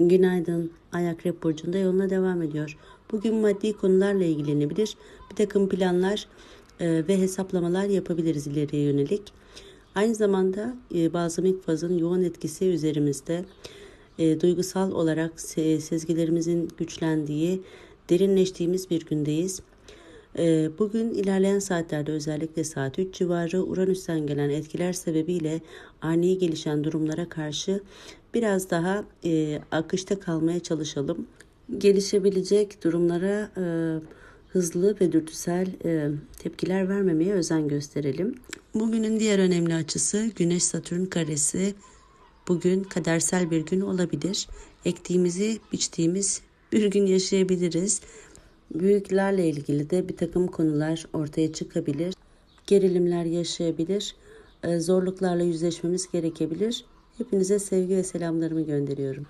Günaydın. Ay Akrep Burcu'nda yoluna devam ediyor. Bugün maddi konularla ilgilenebilir. Bir takım planlar e, ve hesaplamalar yapabiliriz ileriye yönelik. Aynı zamanda e, bazı mikfazın yoğun etkisi üzerimizde. E, duygusal olarak se- sezgilerimizin güçlendiği, derinleştiğimiz bir gündeyiz. Ee, Bugün ilerleyen saatlerde özellikle saat 3 civarı Uranüs'ten gelen etkiler sebebiyle ani gelişen durumlara karşı biraz daha e, akışta kalmaya çalışalım. Gelişebilecek durumlara e, hızlı ve dürtüsel e, tepkiler vermemeye özen gösterelim. Bugünün diğer önemli açısı Güneş-Satürn karesi. Bugün kadersel bir gün olabilir. Ektiğimizi biçtiğimiz bir gün yaşayabiliriz. Büyüklerle ilgili de bir takım konular ortaya çıkabilir. Gerilimler yaşayabilir. e, Zorluklarla yüzleşmemiz gerekebilir. Hepinize sevgi ve selamlarımı gönderiyorum.